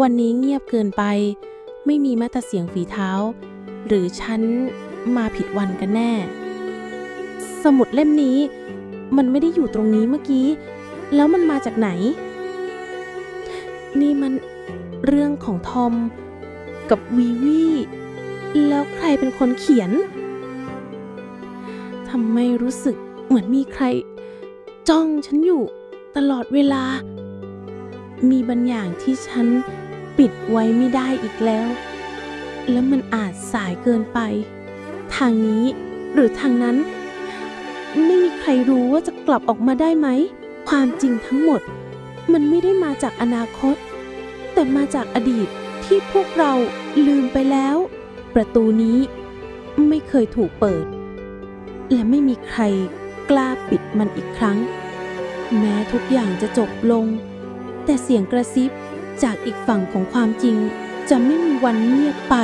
วันนี้เงียบเกินไป ไม่มีแม้แต่เสียงฝีเท้า หรือฉันมาผิดวันกันแน่ สมุดเล่มนี้ มันไม่ได้อยู่ตรงนี้เมื่อกี้ แล้วมันมาจากไหน นี่มันเรื่องของทอม กับวีวีแล้วใครเป็นคนเขียนทำไมรู้สึกเหมือนมีใคร จ้องฉันอยู่ตลอดเวลา มีบางอย่างที่ฉัน ปิดไว้ไม่ได้อีกแล้ว และมันอาจสายเกินไป ทางนี้หรือทางนั้น ไม่มีใครรู้ว่าจะกลับออกมาได้ไหม ความจริงทั้งหมด มันไม่ได้มาจากอนาคต แต่มาจากอดีตที่พวกเราลืมไปแล้ว ประตูนี้ไม่เคยถูกเปิด และไม่มีใครกล้าปิดมันอีกครั้ง แม้ทุกอย่างจะจบลง แต่เสียงกระซิบ จากอีกฝั่งของความจริง จะไม่มีวันเงียบไป